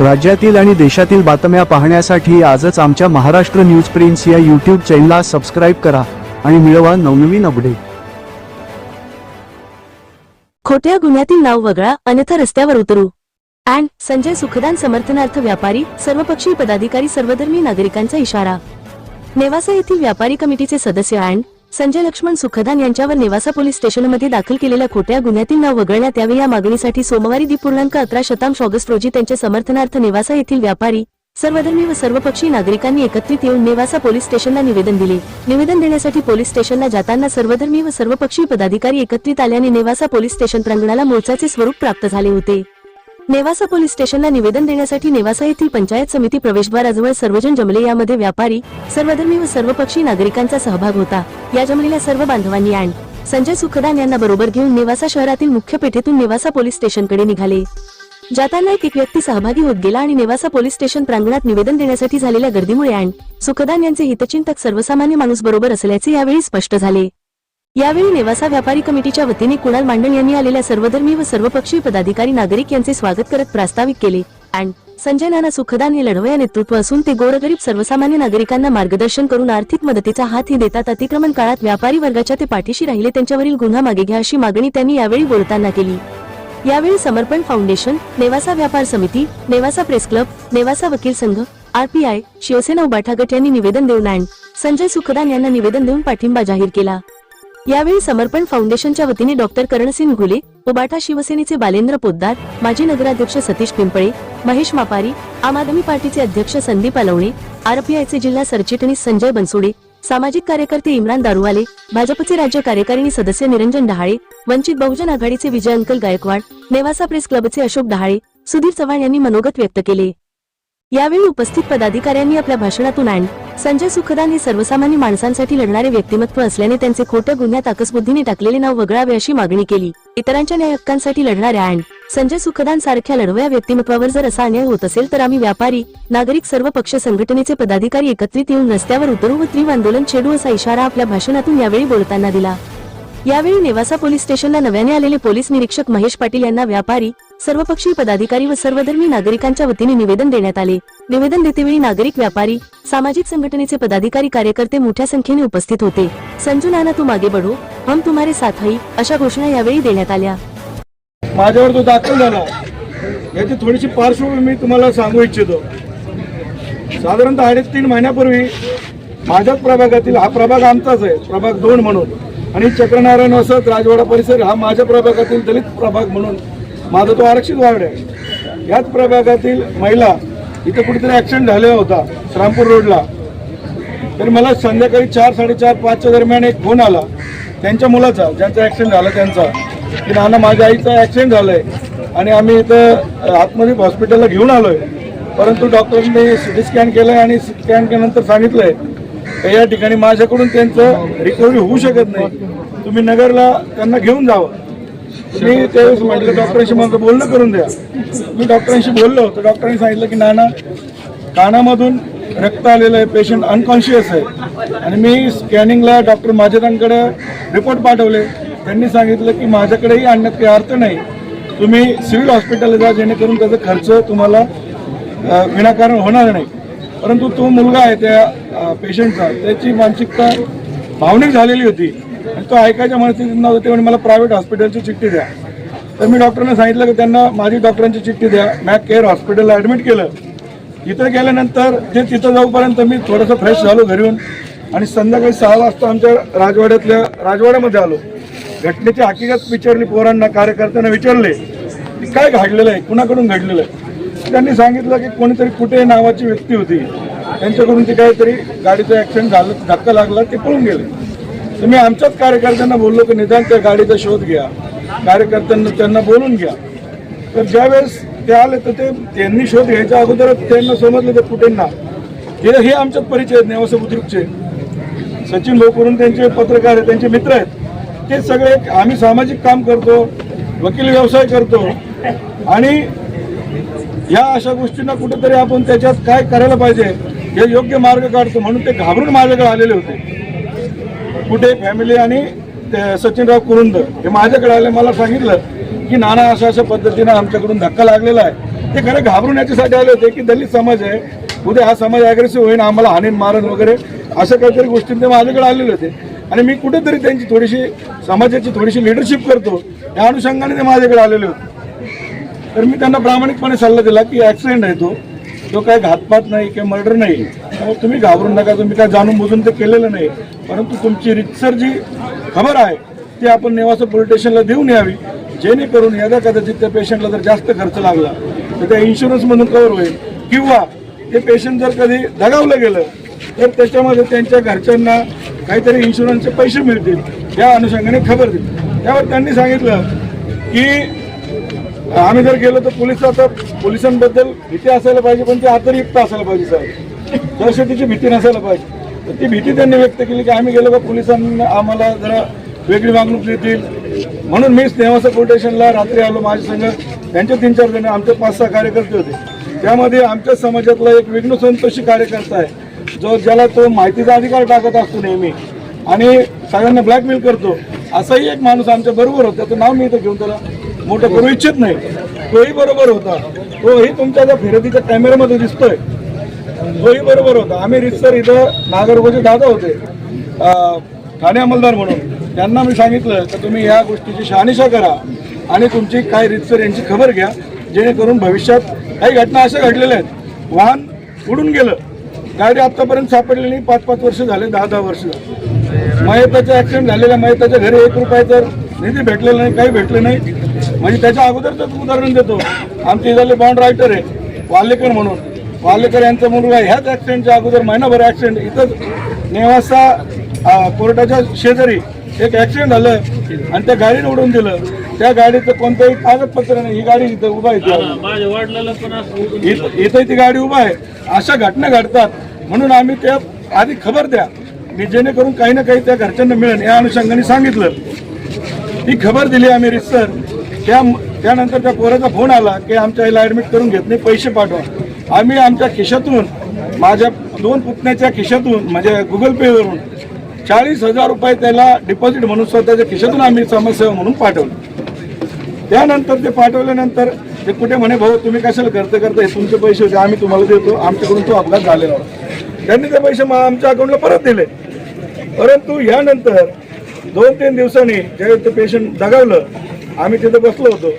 राज्यातील आणि देशातील बातम्या पाहण्यासाठी आजच आमच्या महाराष्ट्र न्यूज प्रिन्स या यूट्यूब चॅनलला सबस्क्राईब करा आणि मिळवा नवनवीन अपडेट खोट्या गुन्ह्यातील नाव वगळा अन्यथा रस्त्यावर उतरू. अँड संजय सुखदान समर्थनार्थ व्यापारी सर्वपक्षीय पदाधिकारी सर्वधर्मी नागरिकांचा इशारा. नेवासा येथील व्यापारी कमिटीचे सदस्य अँड संजय लक्ष्मण सुखदान यांच्यावर नेवासा पोलीस स्टेशनमध्ये दाखल केलेल्या खोट्या गुन्ह्यातील नाव वगळण्यात यावे या मागणीसाठी सोमवारी दीपूर्णांक अकरा शतांश ऑगस्ट रोजी त्यांच्या समर्थनार्थ नेवासा येथील व्यापारी सर्वधर्मी व सर्वपक्षीय नागरिकांनी एकत्रित येऊन नेवासा पोलीस स्टेशनला निवेदन दिले. निवेदन देण्यासाठी पोलीस स्टेशनला जाताना सर्वधर्मी व सर्वपक्षीय पदाधिकारी एकत्रित आल्याने नेवासा पोलीस स्टेशन प्रांगणाला मोर्चाचे स्वरूप प्राप्त झाले होते. नेवासा पोलीस स्टेशनला निवेदन देण्यासाठी नेवासा येथील पंचायत समिती प्रवेशद्वाराजवळ सर्वजण जमले. यामध्ये व्यापारी सर्वधर्मी व सर्वपक्षी नागरिकांचा सहभाग होता. या जमलेल्या सर्व बांधवांनी अँड संजय सुखदान यांना बरोबर घेऊन नेवासा शहरातील मुख्य पेठेतून नेवासा पोलीस स्टेशनकडे निघाले. जाताना एक एक व्यक्ती सहभागी होत गेला आणि नेवासा पोलीस स्टेशन प्रांगणात निवेदन देण्यासाठी झालेल्या गर्दीमुळे अँड सुखदान यांचे हितचिंतक सर्वसामान्य माणूस बरोबर असल्याचे यावेळी स्पष्ट झाले. यावेळी नेवासा व्यापारी कमिटीच्या वतीने कुणाल मांडल यांनी आलेल्या सर्वधर्मी व सर्वपक्षीय पदाधिकारी नागरिक यांचे स्वागत करत प्रास्ताविक केले. अँड संजय नाना सुखदान हे लढवया नेतृत्व असून ते गोरगरीब सर्वसामान्य नागरिकांना मार्गदर्शन करून आर्थिक मदतीचा हातही देतात. अतिक्रमण काळात व्यापारी वर्गाच्या ते पाठीशी राहिले त्यांच्यावरील गुन्हा मागे घ्या अशी मागणी त्यांनी यावेळी बोलताना केली. यावेळी समर्पण फाउंडेशन नेवासा व्यापार समिती नेवासा प्रेस क्लब नेवासा वकील संघ आरपीआय शिवसेना उबाठा गट यांनी निवेदन देऊन अँड संजय सुखदान यांना निवेदन देऊन पाठिंबा जाहीर केला. यावेळी समर्पण फाउंडेशनच्या वतीने डॉक्टर करणसिंग घुले उबाटा शिवसेनेचे बालेंद्र पोद्दार माजी नगराध्यक्ष सतीश पिंपळे महेश मापारी आम आदमी पार्टीचे अध्यक्ष संदीप अलवणे आरपीआयचे जिल्हा सरचिटणीस संजय बनसोडे सामाजिक कार्यकर्ते इम्रान दारुवाले भाजपचे राज्य कार्यकारिणी सदस्य निरंजन डहाळे वंचित बहुजन आघाडीचे विजय अंकल गायकवाड नेवासा प्रेस क्लबचे अशोक डहाळे सुधीर चव्हाण यांनी मनोगत व्यक्त केले. यावेळी उपस्थित पदाधिकाऱ्यांनी आपल्या भाषणातून अँड. संजय सुखदान हे सर्वसामान्य माणसांसाठी लढणारे व्यक्तिमत्व असल्याने त्यांचे खोट्या गुन्ह्यात आकसबुद्धीने टाकलेले नाव वगळावे अशी मागणी केली. इतरांच्या न्याय हक्कांसाठी लढणाऱ्या अँड. संजय सुखदान सारख्या लढवया व्यक्तिमत्वावर जर असा अन्याय होत असेल तर आम्ही व्यापारी नागरिक सर्व पक्ष संघटनेचे पदाधिकारी एकत्रित येऊन रस्त्यावर उतरू व तीव्र आंदोलन छेडू असा इशारा आपल्या भाषणातून यावेळी बोलताना दिला. यावेळी नेवासा पोलीस स्टेशनला नव्याने आलेले पोलीस निरीक्षक महेश पाटील यांना व्यापारी सर्वपक्षीय पदाधिकारी व सर्वधर्मी नागरिकांच्या वतीने निवेदन देण्यात आले. निवेदन देतेवेळी नागरिक व्यापारी सामाजिक संघटनेचे पदाधिकारी कार्यकर्ते मोठ्या संख्येने उपस्थित होते. संजू नाना तू मागे बढो. हम तुम्हारे साथ हई अशा घोषणा यावेळी देण्यात आल्या. माझ्यावर तो दाखल झाला याची थोडीशी पार्श्वभूमी मी तुम्हाला सांगू इच्छितो. साधारणतः अडीच तीन महिन्यापूर्वी माझ्याच प्रभागातील हा प्रभाग आमचाच आहे प्रभाग दोन म्हणून. आणि चक्रनारायण वसत राजवाडा परिसर हा माझ्या प्रभागातील दलित प्रभाग म्हणून माझा तो आरक्षित वार्ड आहे. याच प्रभागातील महिला इथं कुठेतरी ॲक्सिडेंट झालेला होता श्रामपूर रोडला. तर मला संध्याकाळी चार साडेचार पाचच्या दरम्यान एक फोन आला. त्यांच्या मुलाचा ज्यांचा ॲक्सिडेंट झाला त्यांचा. की नाना माझ्या आईचा ॲक्सिडेंट झाला आहे आणि आम्ही इथं आतमध्ये हॉस्पिटलला घेऊन आलो आहे परंतु डॉक्टरांनी सी टी स्कॅन केलं आहे आणि सी स्कॅन केल्यानंतर सांगितलं आहे की या ठिकाणी माझ्याकडून त्यांचं रिकव्हरी होऊ शकत नाही. तुम्ही नगरला त्यांना घेऊन जावं. मी त्यावेळेस म्हटलं डॉक्टरांशी माझं बोलणं करून द्या. मी डॉक्टरांशी बोललो. तर डॉक्टरांनी सांगितलं की नाना कानामधून रक्त आलेलं आहे पेशंट अनकॉन्शियस आहे. आणि मी स्कॅनिंगला डॉक्टर माझ्याकडे रिपोर्ट पाठवले. त्यांनी सांगितलं की माझ्याकडेही आणण्यात काही अर्थ नाही. तुम्ही सिव्हिल हॉस्पिटलला जा जेणेकरून त्याचा खर्च तुम्हाला विनाकारण होणार नाही. परंतु तो मुलगा आहे त्या पेशंटचा. त्याची मानसिकता भावनिक झालेली होती. तो ऐकायच्या मनस्थितीत नव्हतं ते म्हणे मला प्रायव्हेट हॉस्पिटलची चिठ्ठी द्या. तर मी डॉक्टरांना सांगितलं की त्यांना माझी डॉक्टरांची चिठ्ठी द्या. मॅक केअर हॉस्पिटलला ॲडमिट केलं. तिथं गेल्यानंतर ते तिथं जाऊपर्यंत मी थोडंसं फ्रेश झालो घरी येऊन आणि संध्याकाळी सहा वाजता आमच्या राजवाड्यातल्या राजवाड्यामध्ये आलो. घटनेची हकीकत विचारली पोरांना कार्यकर्त्यांना विचारले. की काय घडलेलं आहे? कुणाकडून घडलेलं आहे? त्यांनी सांगितलं की कोणीतरी कुठे नावाची व्यक्ती होती. त्यांच्याकडून ती काहीतरी गाडीचं ॲक्सिडेंट झालं धक्का लागला ते पळून गेले. तर मी आमच्याच कार्यकर्त्यांना बोललो की निदान त्या गाडीचा शोध घ्या. कार्यकर्त्यांना त्यांना बोलून घ्या. तर ज्यावेळेस ते आले तर ते त्यांनी शोध घ्यायच्या अगोदर त्यांना समजलं ते कुठेंना हे हे आमच्याच परिचय आहेत नेवासे बुद्रुकचे. सचिन भाऊ करून त्यांचे पत्रकार आहेत त्यांचे मित्र आहेत. ते सगळे आम्ही सामाजिक काम करतो वकील व्यवसाय करतो. आणि या अशा गोष्टींना कुठेतरी आपण त्याच्यात काय करायला पाहिजे हे योग्य मार्ग काढतो म्हणून ते घाबरून माझ्याकडे आलेले होते. कुठे फॅमिली आणि ते सचिनराव कुरुंद हे माझ्याकडे आले मला सांगितलं की नाना अशा अशा पद्धतीनं आमच्याकडून धक्का लागलेला आहे. ते खरं घाबरून याच्यासाठी आले होते की दलित समाज आहे उद्या हा समाज अग्रेसिव्ह होईल आम्हाला हानीन मारण वगैरे. अशा काहीतरी गोष्टी ते माझ्याकडे आलेले होते. आणि मी कुठेतरी त्यांची थोडीशी समाजाची थोडीशी लिडरशिप करतो या अनुषंगाने ते माझ्याकडे आलेले होते. तर मी त्यांना प्रामाणिकपणे सल्ला दिला की ॲक्सिडेंट आहे तो तो काय घातपात नाही किंवा मर्डर नाही त्यामुळे तुम्ही घाबरून नका. तुम्ही काय जाणून बुजून ते केलेलं नाही. परंतु तुमची रितसर जी खबर आहे ती आपण नेवासा पोलीस स्टेशनला देऊन यावी. जेणेकरून यदा कदाचित त्या पेशंटला जर जास्त खर्च लागला तर त्या इन्शुरन्समधून कवर होईल. किंवा ते पेशंट जर कधी दगावलं गेलं तर त्याच्यामध्ये त्यांच्या घरच्यांना काहीतरी इन्शुरन्सचे पैसे मिळतील. या अनुषंगाने खबर दिली. त्यावर त्यांनी सांगितलं की आम्ही जर गेलो तर पोलिसाचा पोलिसांबद्दल भीती असायला पाहिजे पण ती आतरयुक्त असायला पाहिजे साहेब. दहशतीची भीती नसायला पाहिजे. तर ती भीती त्यांनी व्यक्त केली की आम्ही गेलो का पोलिसांना आम्हाला जरा वेगळी वागणूक देतील. म्हणून मीच नेवासा कोटेशनला रात्री आलो माझ्या संघ त्यांचे तीन चार जण आमचे पाच सहा कार्यकर्ते होते. त्यामध्ये आमच्या समाजातला एक विघ्न संतोषी कार्यकर्ता आहे. जो ज्याला तो माहितीचा अधिकार टाकत असतो नेहमी. आणि सगळ्यांना ब्लॅकमेल करतो. असाही एक माणूस आमच्या बरोबर होता. त्याचं नाव मी इथं घेऊन त्याला मोठं करू इच्छित नाही. तोही बरोबर होता. तोही तुमच्या त्या फिरतीच्या कॅमेऱ्यामध्ये दिसतोय तोही बरोबर होता. आम्ही रितसर इथं नागरकोचे दादा होते. ठाणे अंमलदार म्हणून. त्यांना मी सांगितलं की तुम्ही या गोष्टीची शहानिशा करा आणि तुमची काय रितसर यांची खबर घ्या. जेणेकरून भविष्यात काही घटना अशा घडलेल्या आहेत. वाहन उडून गेलं. गाडी आतापर्यंत सापडली नाही. पाच पाच वर्ष झाले दहा दहा वर्ष झाले. मयताचे ऍक्सिडेंट झालेल्या मयताच्या घरी एक रुपये तर निधी भेटलेला नाही काही भेटलं नाही. म्हणजे त्याच्या अगोदरच उदाहरण देतो. आमचे इथले बॉन्ड रायटर आहे वालेकर म्हणून. वालेकर यांचा मुलगा ह्याच ऍक्सिडेंटच्या अगोदर महिनाभर ऍक्सिडेंट इथंच नेवासा कोर्टाच्या शेजारी एक ऍक्सिडेंट झालं आणि त्या गाडीने उडवून दिलं. त्या गाडीचं कोणतंही कागदपत्र नाही. ही गाडी इथं उभा आहे. इथं. इथं इथं ती गाडी उभा आहे. अशा घटना घडतात. म्हणून आम्ही त्या आधी खबर द्या की जेणेकरून काही ना काही त्या घरच्यांना मिळेल. या अनुषंगाने सांगितलं. ही खबर दिली आम्ही रिसर. त्या त्यानंतर त्या पोराचा फोन आला की आमच्या आईला ॲडमिट करून घेत नाही पैसे पाठवा. आम्ही आमच्या खिशातून माझ्या दोन पुतण्याच्या खिशातून म्हणजे गुगल पेवरून चाळीस हजार रुपये त्याला डिपॉझिट म्हणून स्वतःच्या खिशातून आम्ही समाजसेवा म्हणून पाठवलं. त्यानंतर ते पाठवल्यानंतर ते कुठे म्हणे भाऊ तुम्ही कशाला खर्च करता हे तुमचे पैसे होते आम्ही तुम्हाला देतो आमच्याकडून तो अपघात झालेला होता. त्यांनी ते पैसे मा- आमच्या अकाउंटला परत दिले. परंतु यानंतर दोन तीन दिवसांनी ज्यावेळी ते पेशंट दगावलं आम्ही तिथे बसलो होतो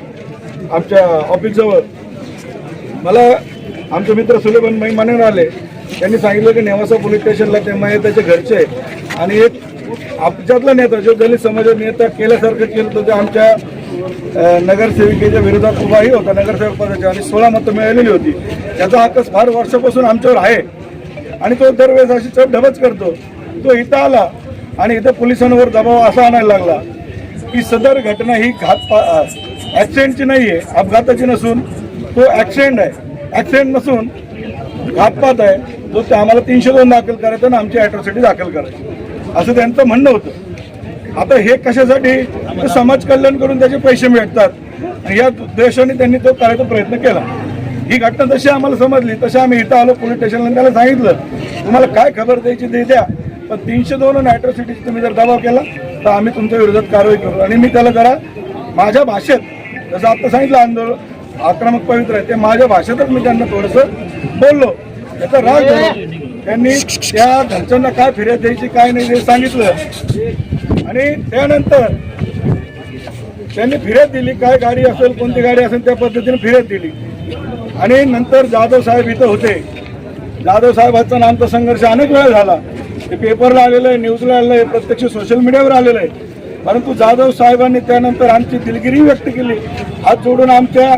आमच्या ऑफिसजवळ मला आमचे मित्र सुलेबन मै मानेर आले. त्यांनी सांगितलं की नेवासा पोलीस स्टेशनला ते मये त्याचे घरचे आणि एक आमच्यातला नेता जो दलित समाजात नेता केल्यासारखं केलं तर ते आमच्या नगरसेविकेच्या विरोधात उभाही होता नगरसेवक पदाच्या आणि सोळा मतं मिळालेली होती. त्याचा हक्क फार वर्षापासून आमच्यावर आहे. आणि तो दरवेळेस अशी चढ ढबच करतो. तो इथं आला आणि इथं पोलिसांवर दबाव असा आणायला लागला. की सदर घटना ही घात ॲक्सिडेंटची नाही आहे अपघाताची नसून तो ॲक्सिडेंट आहे. ॲक्सिडेंट नसून घातपात आहे. तो ते आम्हाला तीनशे दोन दाखल करायचा आणि आमची ॲट्रॉसिटी दाखल करायची. असं त्यांचं म्हणणं होतं. आता हे कशासाठी? समाज कल्याण करून त्याचे पैसे मिळतात. आणि या उद्देशाने त्यांनी तो करायचा प्रयत्न केला. ही घटना जशी आम्हाला समजली तशी आम्ही इथं आलो पोलीस स्टेशनला त्याला सांगितलं तुम्हाला काय खबर द्यायची ते द्या. पण तीनशे दोन ॲट्रॉसिटीचा तुम्ही जर दबाव केला तर आम्ही तुमच्या विरोधात कारवाई करू. आणि मी त्याला जरा माझ्या भाषेत जसं आता सांगितलं आंदोलन आक्रमक पवित्र आहे ते माझ्या भाषेतच मी त्यांना थोडंसं बोललो. त्याचा राग त्यांनी त्या घरच्यांना काय फिर्याद द्यायची काय नाही ते सांगितलं. आणि त्यानंतर त्यांनी फिर्याद दिली काय गाडी असेल कोणती गाडी असेल त्या पद्धतीने फिर्याद दिली. आणि नंतर जाधव साहेब इथं होते. जाधव साहेबांचा आमचा संघर्ष अनेक वेळा झाला. ते पेपरला आलेलं आहे न्यूजला आलेलं आहे प्रत्यक्ष सोशल मीडियावर आलेलं आहे. परंतु जाधव साहेबांनी त्यानंतर आमची दिलगिरी व्यक्त केली. हात जोडून आमच्या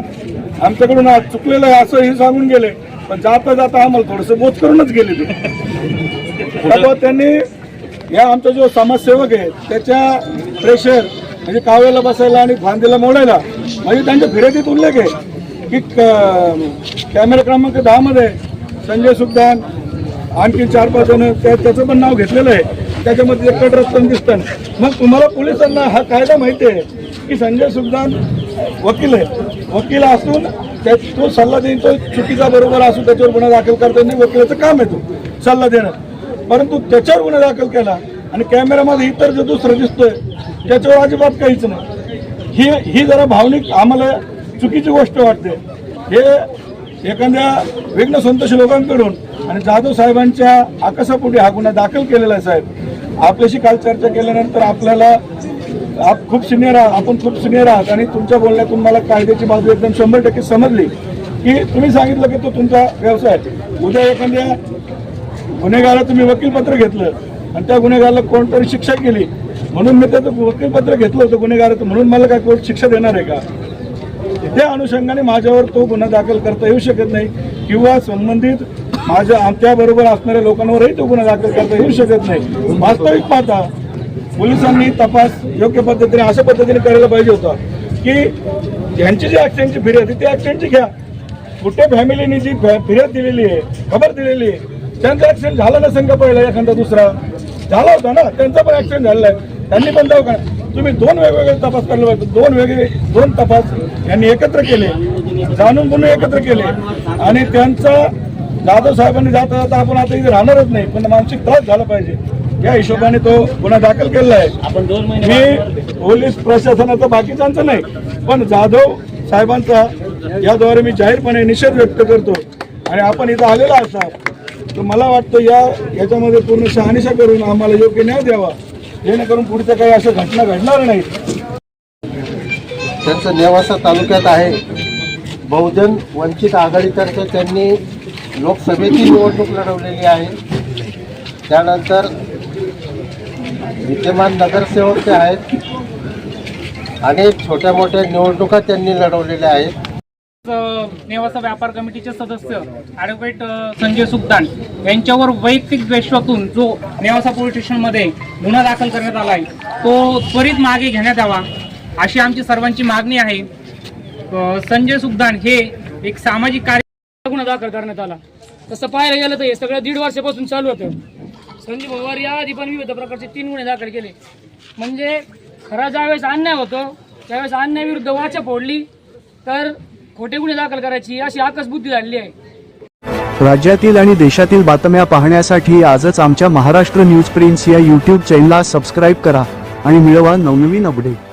आमच्याकडून आज चुकलेलं आहे असंही सांगून गेले. पण जाता जाता आम्हाला थोडंसं बोच करूनच गेले ते. त्यांनी या आमचा जो समाजसेवक आहे त्याच्या प्रेशर म्हणजे कावेला बसायला आणि फांदीला मोडायला म्हणजे त्यांच्या फिर्यादीत उल्लेख आहे. की क- कॅमेरा क्रमांक दहा मध्ये संजय सुखदान आणखी चार पाच जण त्या त्याचं पण नाव घेतलेलं आहे. त्याच्यामध्ये कट रस्ता दिसतं मग तुम्हाला पोलिसांना हा कायदा माहिती आहे की संजय सुखदान वकील आहे. वकील असून त्या तो सल्ला देईन तो चुकीचा बरोबर असून त्याच्यावर गुन्हा दाखल करता नाही वकिलाचं काम आहे तो सल्ला देणं. परंतु त्याच्यावर गुन्हा दाखल केला आणि कॅमेरामध्ये इतर जो दुसरं दिसतोय त्याच्यावर अजिबात काहीच नाही. ही ही जरा भावनिक आम्हाला चुकीची गोष्ट वाटते. हे एखाद्या विघ्न संतोष लोकांकडून आणि जाधव साहेबांच्या आकाशापोटी हा गुन्हा दाखल केलेला आहे साहेब आपल्याशी काल चर्चा केल्यानंतर आपल्याला आप खूप सिनियर आहात आपण खूप सिनियर आहात आणि तुमच्या बोलण्यातून मला कायद्याची बाजू एकदम शंभर टक्के समजली की तुम्ही सांगितलं की तो तुमचा व्यवसाय आहे. उद्या एखाद्या गुन्हेगाराला तुम्ही वकीलपत्र घेतलं आणि त्या गुन्हेगाराला कोणतरी शिक्षा केली म्हणून मी त्याचं वकीलपत्र घेतलं होतं गुन्हेगाराचं म्हणून मला काय कोर्ट शिक्षा देणार आहे का त्या अनुषंगाने माझ्यावर तो गुन्हा दाखल करता येऊ शकत नाही किंवा संबंधित माझ्या आमच्याबरोबर असणाऱ्या लोकांवरही तो गुन्हा दाखल करता येऊ शकत नाही. वास्तविक पाहता पोलिसांनी तपास योग्य पद्धतीने अशा पद्धतीने करायला पाहिजे होता की ज्यांची जी ॲक्सिडेंटची फिर्याद आहे ती ॲक्सिडेंटची घ्या. कुठे फॅमिलीने जी फिर्याद दिलेली आहे खबर दिलेली आहे त्यांचा ॲक्सिडेंट झाला नसेल का पहिला एखादा दुसरा? झाला होता ना त्यांचा पण ॲक्सिडेंट झालेला आहे. त्यांनी पण दवाखाना तुम्ही दोन वेगवेगळे तपास करायला पाहिजे. दोन वेगळे दोन तपास यांनी एकत्र केले. जाणून म्हणून एकत्र केले. आणि त्यांचा जाधव साहेबांनी जाता जाता आपण आता इथे राहणारच नाही पण मानसिक त्रास झाला पाहिजे. या हिशोबाने तो गुन्हा दाखल केलेला आहे. मी पोलीस प्रशासनाचा बाकीच्यांचा नाही पण जाधव साहेबांचा याद्वारे मी जाहीरपणे निषेध व्यक्त करतो. आणि आपण इथं आलेला असतात तर मला वाटतं या याच्यामध्ये पूर्ण शहानिशा करून आम्हाला योग्य न्याय द्यावा. जेणेकरून पुढच्या काही अशा घटना घडणार नाहीत. त्यांचं नेवासा तालुक्यात आहे. बहुजन वंचित आघाडीतर्फे त्यांनी लोकसभेची निवडणूक लढवलेली आहे. त्यानंतर विद्यमान नगरसेवक ते आहेत अनेक छोट्या मोठ्या निवडणुका त्यांनी लढवलेल्या आहेत. नेवासा व्यापार कमिटीचे सदस्य ॲडव्होकेट संजय सुखदान यांच्यावर वैयक्तिक द्वेषातून जो नेवासा पोलीस स्टेशनमध्ये गुन्हा दाखल करण्यात आला आहे तो त्वरित मागे घेण्यात यावा अशी आमची सर्वांची मागणी आहे. संजय सुखदान हे एक सामाजिक कार्य गुन्हा दाखल करण्यात आला. तसं पाहायला गेलं तर हे सगळं दीड वर्षापासून चालू होतं. संजीव पवार या आधी पण विविध प्रकारचे तीन गुन्हे दाखल केले. म्हणजे खरा ज्यावेळेस अन्याय होतो त्यावेळेस अन्यायाविरुद्ध वाचा फोडली तर खोटे गुन्हे दाखल करायची अशी आकसबुद्धी झालेली आहे. राज्यातील आणि देशातील बातम्या पाहण्यासाठी आजच आमच्या महाराष्ट्र न्यूज प्रिन्स या यूट्यूब चॅनलला सबस्क्राईब करा आणि मिळवा नवनवीन अपडेट